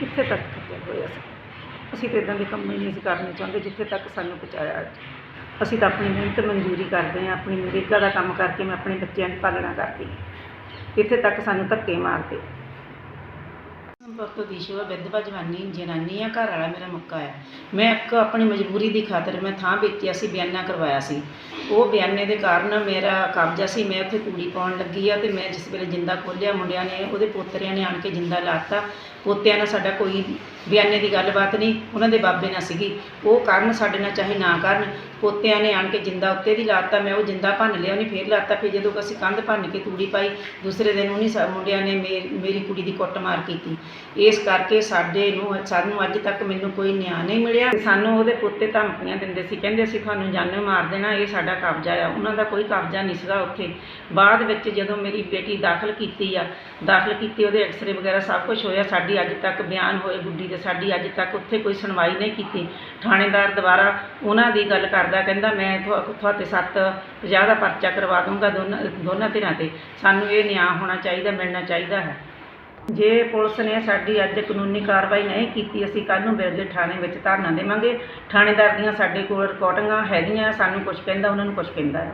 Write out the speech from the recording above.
ਕਿੱਥੇ ਤੱਕ ਪਹੁੰਚਿਆ ਹੋਇਆ ਸੀ? ਅਸੀਂ ਤਾਂ ਇਦਾਂ ਦੇ ਕੰਮ ਹੀ ਨਹੀਂ ਸੀ ਕਰਨੇ ਚਾਹੁੰਦੇ ਜਿੱਥੇ ਤੱਕ ਸਾਨੂੰ ਪਹੁੰਚਾਇਆ ਅੱਜ ਅਸੀਂ ਤਾਂ ਆਪਣੀ ਮਿਹਨਤ ਮਨਜ਼ੂਰੀ ਕਰਦੇ ਹਾਂ, ਆਪਣੀ ਨਰੇਗਾ ਦਾ ਕੰਮ ਕਰਕੇ ਮੈਂ ਆਪਣੇ ਬੱਚਿਆਂ ਦੀ ਪਾਲਣਾ ਕਰਦੀ ਹਾਂ। ਇੱਥੇ ਤੱਕ ਸਾਨੂੰ ਧੱਕੇ ਮਾਰਦੇ। ਵਕਤ ਦੀ ਵਿਧਵਾ ਜਵਾਨੀ, ਜਨਾਨੀ ਆ, ਘਰ ਵਾਲਾ ਮੇਰਾ ਮੁੱਕਾ ਆ। ਮੈਂ ਇੱਕ ਆਪਣੀ ਮਜਬੂਰੀ ਦੀ ਖਾਤਰ ਮੈਂ ਥਾਂ ਵੇਚਿਆ ਸੀ ਬਿਆਨਾ ਕਰਵਾਇਆ ਸੀ। ਉਹ ਬਿਆਨੇ ਦੇ ਕਾਰਨ ਮੇਰਾ ਕਬਜ਼ਾ ਸੀ, ਮੈਂ ਉੱਥੇ ਤੂੜੀ ਪਾਉਣ ਲੱਗੀ ਆ ਤੇ ਮੈਂ ਜਿਸ ਵੇਲੇ ਜਿੰਦਾ ਖੋਲਿਆ ਮੁੰਡਿਆਂ ਨੇ ਉਹਦੇ ਪੋਤਰਿਆਂ ਨੇ ਆਣ ਕੇ ਜਿੰਦਾ ਲਾਤਾ ਪੋਤਿਆਂ ਨਾਲ ਸਾਡਾ ਕੋਈ ਬਿਆਨੇ ਦੀ ਗੱਲਬਾਤ ਨਹੀਂ, ਉਹਨਾਂ ਦੇ ਬਾਬੇ ਨਾਲ ਸੀਗੀ। ਉਹ ਕਰਨ ਸਾਡੇ ਨਾਲ ਚਾਹੇ ਨਾ ਕਰਨ ਪੋਤਿਆਂ ਨੇ ਆਣ ਕੇ ਜਿੰਦਾ ਉੱਤੇ ਦੀ ਲਾਤਾ ਮੈਂ ਉਹ ਜਿੰਦਾ ਭੰਨ ਲਿਆ, ਉਹਨੇ ਫੇਰ ਲਾਤਾ, ਫਿਰ ਜਦੋਂ ਅਸੀਂ ਕੰਧ ਭੰਨ ਕੇ ਤੂੜੀ ਪਾਈ, ਦੂਸਰੇ ਦਿਨ ਉਹਨੇ ਸਾ- ਮੁੰਡਿਆਂ ਨੇ ਮੇ- ਮੇਰੀ ਕੁੜੀ ਦੀ ਕੁੱਟਮਾਰ ਕੀਤੀ। ਇਸ ਕਰਕੇ ਸਾਡੇ ਨੂੰ ਸਾਨੂੰ ਅੱਜ ਤੱਕ ਮੈਨੂੰ ਕੋਈ ਨਿਆਂ ਨਹੀਂ ਮਿਲਿਆ। ਸਾਨੂੰ ਉਹਦੇ ਪੋਤੇ ਧਮਕੀਆਂ ਦਿੰਦੇ ਸੀ, ਕਹਿੰਦੇ ਅਸੀਂ ਤੁਹਾਨੂੰ ਜਾਨੋਂ ਮਾਰ ਦੇਣਾ, ਇਹ ਸਾਡਾ ਕਬਜ਼ਾ ਆ। ਉਹਨਾਂ ਦਾ ਕੋਈ ਕਬਜ਼ਾ ਨਹੀਂ ਸੀਗਾ ਉੱਥੇ। ਬਾਅਦ ਵਿੱਚ ਜਦੋਂ ਮੇਰੀ ਬੇਟੀ ਦਾਖਲ ਕੀਤੀ ਆ, ਦਾਖਲ ਕੀਤੀ, ਉਹਦੇ ਐਕਸਰੇ ਵਗੈਰਾ ਸਭ ਕੁਝ ਹੋਇਆ, ਸਾਡੀ ਅੱਜ ਤੱਕ ਬਿਆਨ ਹੋਏ ਗੁੱਡੀ ਦੇ, ਸਾਡੀ ਅੱਜ ਤੱਕ ਉੱਥੇ ਕੋਈ ਸੁਣਵਾਈ ਨਹੀਂ ਕੀਤੀ। ਥਾਣੇਦਾਰ ਦੁਬਾਰਾ ਉਹਨਾਂ ਦੀ ਗੱਲ ਕਰਦਾ ਕਹਿੰਦਾ, ਮੈਂ ਤੁਹਾ- ਤੁਹਾਡੇ ਸੱਤ ਪੰਜਾਹ ਦਾ ਪਰਚਾ ਕਰਵਾ ਦੂੰਗਾ ਦੋਨਾਂ ਦੋਨਾਂ ਧਿਰਾਂ ਤੇ। ਸਾਨੂੰ ਇਹ ਨਿਆਂ ਹੋਣਾ ਚਾਹੀਦਾ, ਮਿਲਣਾ ਚਾਹੀਦਾ ਹੈ। ਜੇ ਪੁਲਿਸ ਨੇ ਸਾਡੀ ਅੱਜ ਕਾਨੂੰਨੀ ਕਾਰਵਾਈ ਨਹੀਂ ਕੀਤੀ, ਅਸੀਂ ਕੱਲ੍ਹ ਨੂੰ ਬਿਰਦੇ ਥਾਣੇ ਵਿੱਚ ਧਰਨਾ ਦੇਵਾਂਗੇ। ਥਾਣੇਦਾਰ ਦੀਆਂ ਸਾਡੇ ਕੋਲ ਰਿਕਾਰਡਿੰਗਾਂ ਹੈਗੀਆਂ, ਸਾਨੂੰ ਕੁਝ ਕਹਿੰਦਾ, ਉਹਨਾਂ ਨੂੰ ਕੁਝ ਕਹਿੰਦਾ ਹੈ।